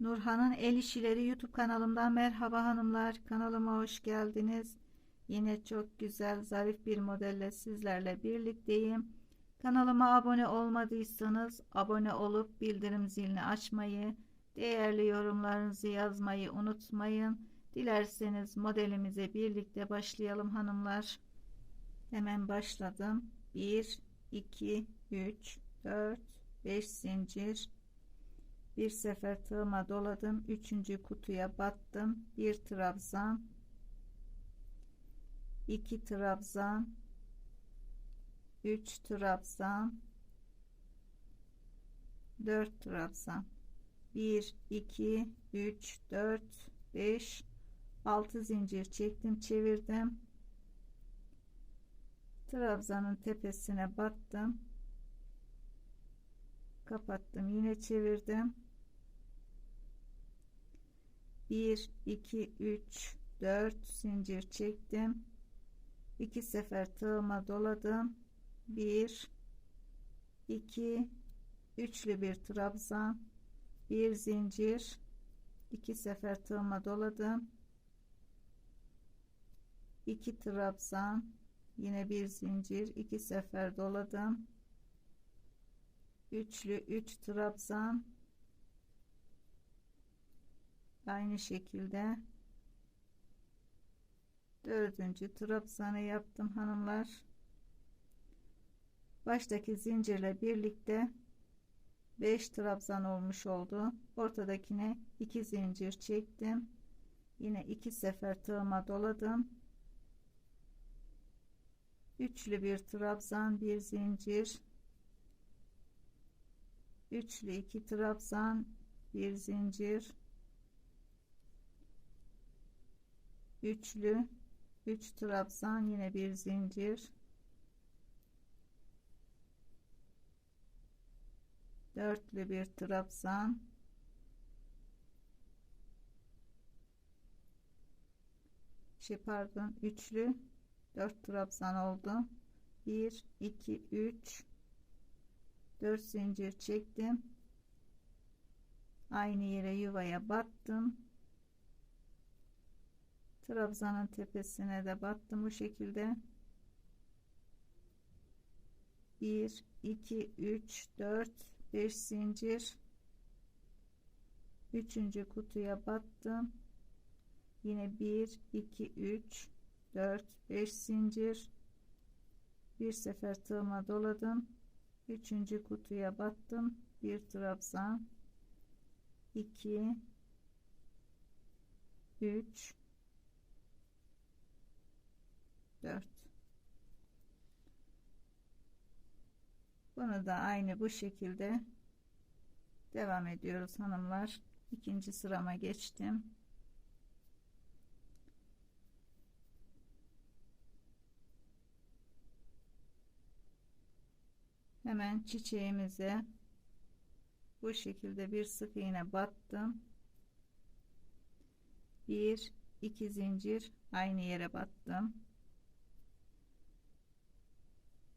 Nurhan'ın El İşileri YouTube kanalımdan merhaba hanımlar. Kanalıma hoş geldiniz. Yine çok güzel, zarif bir modelle sizlerle birlikteyim. Kanalıma abone olmadıysanız abone olup bildirim zilini açmayı, değerli yorumlarınızı yazmayı unutmayın. Dilerseniz modelimize birlikte başlayalım hanımlar. Hemen başladım. 1, 2, 3, 4, 5 zincir bir sefer tığıma doladım üçüncü kutuya battım. Bir trabzan iki trabzan üç trabzan dört trabzan. Bir iki üç dört beş altı zincir çektim çevirdim. Trabzanın tepesine battım kapattım. Yine çevirdim. 1 2 3 4 zincir çektim. 2 sefer tığıma doladım. 1 2 üçlü bir trabzan. Bir zincir. 2 sefer tığıma doladım. 2 trabzan. Yine bir zincir. 2 sefer doladım üçlü 3 üç trabzan. Aynı şekilde. Dördüncü trabzanı yaptım hanımlar. Baştaki zincirle birlikte 5 trabzan olmuş oldu. Ortadakine 2 zincir çektim. Yine iki sefer tığıma doladım. Üçlü bir trabzan bir zincir üçlü iki trabzan bir zincir. Üçlü 3 trabzan yine bir zincir. Dörtlü bir trabzan. Şey pardon üçlü 4 trabzan oldu. 1 2 3 4 zincir çektim. Aynı yere yuvaya battım. Trabzanın tepesine de battım bu şekilde. 1 2 3 4 5 zincir. Üçüncü kutuya battım. Yine 1 2 3 4 5 zincir. Bir sefer tığıma doladım üçüncü kutuya battım. Bir trabzan. 2 3 4 bunu da aynı bu şekilde devam ediyoruz hanımlar. İkinci sırama geçtim hemen çiçeğimize bu şekilde bir sık iğne battım. Bir iki zincir aynı yere battım.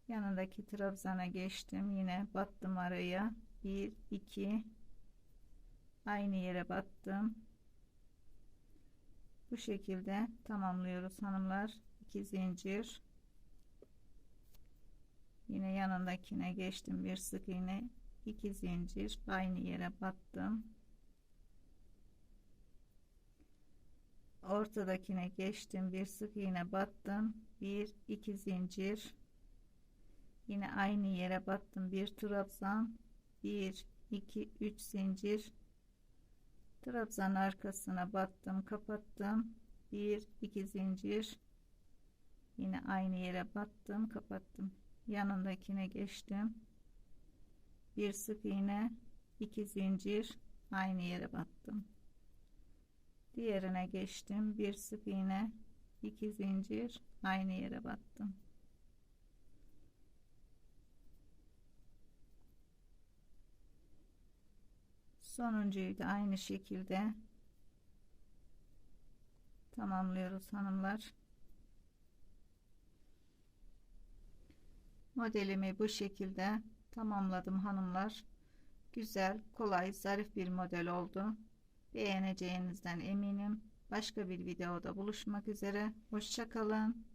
Yanındaki trabzana geçtim. Yine battım araya. 1 2 aynı yere battım. Bu şekilde tamamlıyoruz hanımlar. 2 zincir yine yanındakine geçtim bir sık iğne 2 zincir aynı yere battım. Ortadakine geçtim bir sık iğne battım. 1 2 zincir yine aynı yere battım. Bir trabzan 1 2 3 zincir trabzan arkasına battım kapattım. 1 2 zincir yine aynı yere battım kapattım yanındakine geçtim. Bir sık iğne 2 zincir aynı yere battım. Diğerine geçtim. Bir sık iğne 2 zincir aynı yere battım. Sonuncuyu da aynı şekilde tamamlıyoruz hanımlar modelimi bu şekilde tamamladım hanımlar güzel kolay zarif bir model oldu beğeneceğinizden eminim. Başka bir videoda buluşmak üzere. Hoşça kalın.